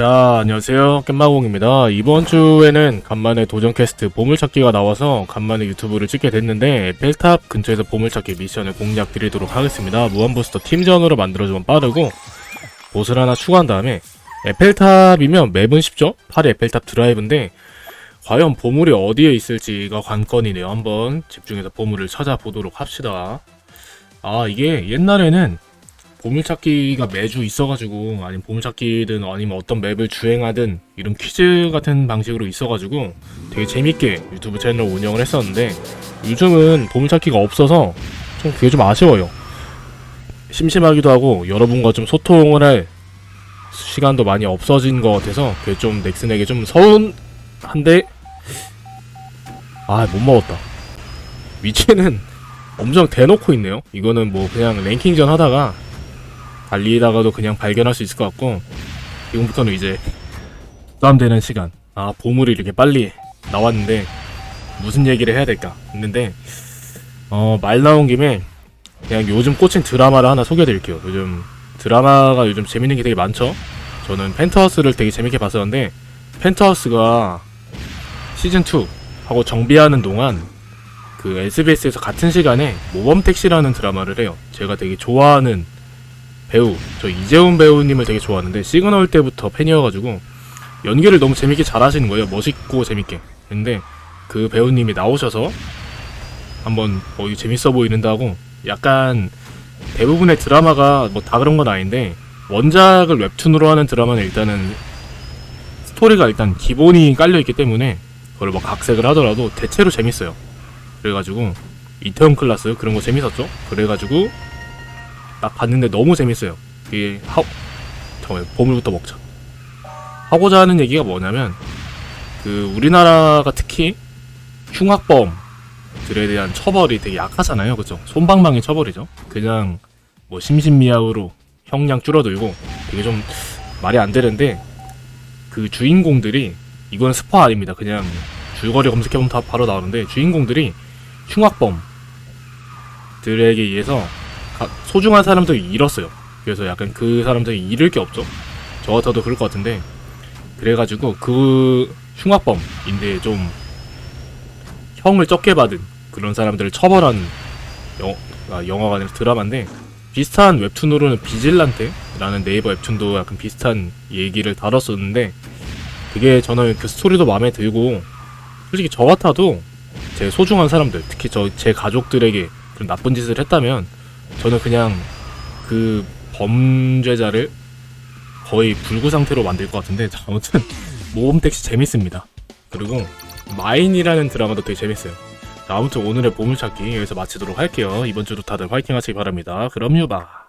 자, 안녕하세요. 깻마공입니다. 이번 주에는 간만에 도전 퀘스트 보물찾기가 나와서 간만에 유튜브를 찍게 됐는데 에펠탑 근처에서 보물찾기 미션을 공략 드리도록 하겠습니다. 무한부스터 팀전으로 만들어주면 빠르고 보스를 하나 추가한 다음에 에펠탑이면 맵은 쉽죠? 팔이 에펠탑 드라이브인데 과연 보물이 어디에 있을지가 관건이네요. 한번 집중해서 보물을 찾아보도록 합시다. 아, 이게 옛날에는 보물찾기가 매주 있어가지고 아니면 보물찾기든 아니면 어떤 맵을 주행하든 이런 퀴즈 같은 방식으로 있어가지고 되게 재밌게 유튜브 채널을 운영을 했었는데 요즘은 보물찾기가 없어서 좀 그게 좀 아쉬워요. 심심하기도 하고 여러분과 좀 소통을 할 시간도 많이 없어진 것 같아서 그게 좀 넥슨에게 좀 서운한데 아 못 먹었다. 위치는 엄청 대놓고 있네요. 이거는 뭐 그냥 랭킹전 하다가 달리다가도 그냥 발견할 수 있을 것 같고 지금부터는 이제 부담되는 시간. 아 보물이 이렇게 빨리 나왔는데 무슨 얘기를 해야 될까 했는데 어 말 나온 김에 그냥 요즘 꽂힌 드라마를 하나 소개해 드릴게요. 요즘 드라마가 요즘 재밌는 게 되게 많죠? 저는 펜트하우스를 되게 재밌게 봤었는데 펜트하우스가 시즌2 하고 정비하는 동안 그 SBS에서 같은 시간에 모범택시라는 드라마를 해요. 제가 되게 좋아하는 배우 저 이재훈 배우님을 되게 좋아하는데 시그널 때부터 팬이어가지고 연기를 너무 재밌게 잘하시는 거예요. 멋있고 재밌게. 근데 그 배우님이 나오셔서 한번 어 재밌어 보이는다고 약간 대부분의 드라마가 뭐 다 그런 건 아닌데 원작을 웹툰으로 하는 드라마는 일단은 스토리가 일단 기본이 깔려 있기 때문에 그걸 뭐 각색을 하더라도 대체로 재밌어요. 그래가지고 이태원 클라스 그런 거 재밌었죠? 그래가지고 딱 봤는데 너무 재밌어요. 이게 하 잠깐만 보물부터 먹자. 하고자 하는 얘기가 뭐냐면 그 우리나라가 특히 흉악범들에 대한 처벌이 되게 약하잖아요, 그죠? 손방망이 처벌이죠. 그냥 뭐 심신미약으로 형량 줄어들고 되게 좀 말이 안 되는데 그 주인공들이 이건 스파 아닙니다. 그냥 줄거리 검색해보면 다 바로 나오는데 주인공들이 흉악범들에게 의해서 가- 소중한 사람들이 잃었어요. 그래서 약간 그 사람들이 잃을 게 없죠. 저 같아도 그럴 것 같은데 그래가지고 그 흉악범인데 좀 형을 적게 받은 그런 사람들을 처벌하는 영, 아, 영화가 아니라 드라마인데 비슷한 웹툰으로는 비질란테라는 네이버 웹툰도 약간 비슷한 얘기를 다뤘었는데 그게 저는 그 스토리도 마음에 들고 솔직히 저 같아도 제 소중한 사람들 특히 저 제 가족들에게 그런 나쁜 짓을 했다면 저는 그냥 그 범죄자를 거의 불구 상태로 만들 것 같은데 자, 아무튼 모험택시 재밌습니다. 그리고 마인이라는 드라마도 되게 재밌어요. 자, 아무튼 오늘의 보물찾기 여기서 마치도록 할게요. 이번 주도 다들 화이팅 하시기 바랍니다. 그럼 유바.